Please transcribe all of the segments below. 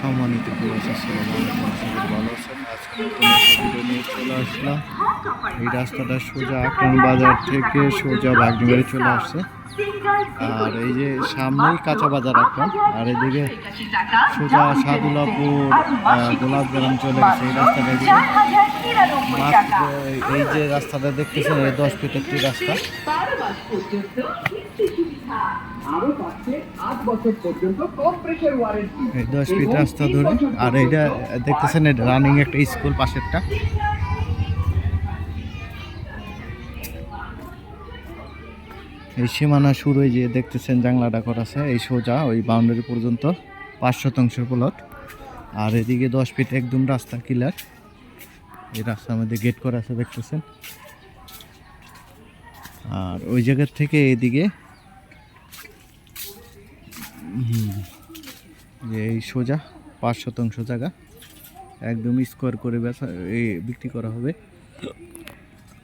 সম্মানিত এই রাস্তাটা সোজা আকরান বাজার থেকে সোজা বাগনিবাড়ি চলে আসছে। আর এই যে সামনেই কাঁচা বাজার আকরান আর এদিকে সোজা সাদুলাপুর গোলাপগ্রাম চলে গেছে, এই রাস্তাটা দিয়ে এই যে রাস্তাটা দেখতেছেন, এই দশ ফিট একটি রাস্তা। দশ ফিট রাস্তা ধরে, আর এইটা দেখতেছেন রানিং একটা স্কুল পাশেরটা। এই সীমানা শুরু যে দেখতেছেন জাংলাটা করা আছে, এই সোজা ওই বাউন্ডারি পর্যন্ত পাঁচ শতাংশের প্লট আর এদিকে দশ ফিট একদম রাস্তা ক্লিয়ার এই রাস্তার মধ্যে গেট করা আছে দেখতেছেন। আর ওই জায়গার থেকে এদিকে যে এই সোজা পাঁচ শতাংশ জায়গা। একদম স্কোয়ার করে বেচা এই বিক্রি করা হবে।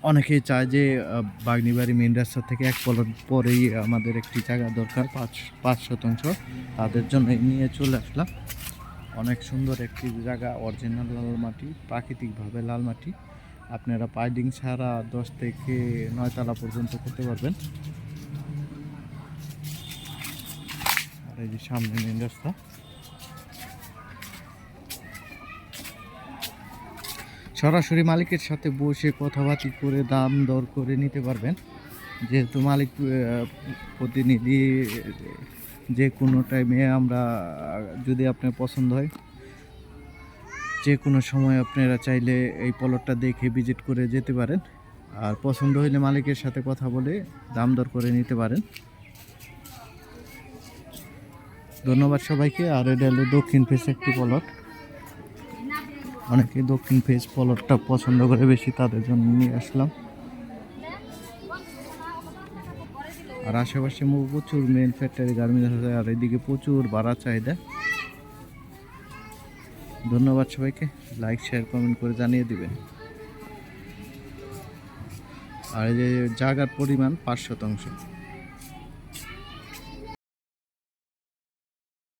অনেকেই চায় যে বাগনিবাড়ি মেন রাস্তা থেকে এক পলট পরেই আমাদের একটি জায়গা দরকার, পাঁচ পাঁচ শতাংশ। তাদের জন্য নিয়ে চলে আসলাম। অনেক সুন্দর একটি জায়গা অরিজিনাল লাল মাটি, প্রাকৃতিকভাবে লাল মাটি। আপনারা পাইডিং ছাড়া দশ থেকে নয়তলা পর্যন্ত করতে পারবেন। আর এই যে সামনে মেন রাস্তা। সরাসরি মালিকের সাথে বসে কথাবার্তি করে দাম দর করে নিতে পারবেন। যেহেতু মালিক প্রতিনিধি, যে কোনো টাইমে আমরা, যদি আপনার পছন্দ হয়, যে কোনো সময় আপনারা চাইলে এই পলটটা দেখে ভিজিট করে যেতে পারেন। আর পছন্দ হইলে মালিকের সাথে কথা বলে দাম দর করে নিতে পারেন। ধন্যবাদ সবাইকে। আর এটা হলো দক্ষিণ ফেস একটি পলট অনেকে দক্ষিণ ফেস পলটটা পছন্দ করে বেশি, তাদের জন্য নিয়ে আসলাম। আর আশেপাশে প্রচুর মেন ফ্যাক্টরি গার্মেন্টস আছে, আর এদিকে প্রচুর বাড়া চাহিদা। ধন্যবাদ সবাইকে লাইক শেয়ার কমেন্ট করে জানিয়ে দিবেন আর এই যে জায়গার পরিমাণ পাঁচ শতাংশ।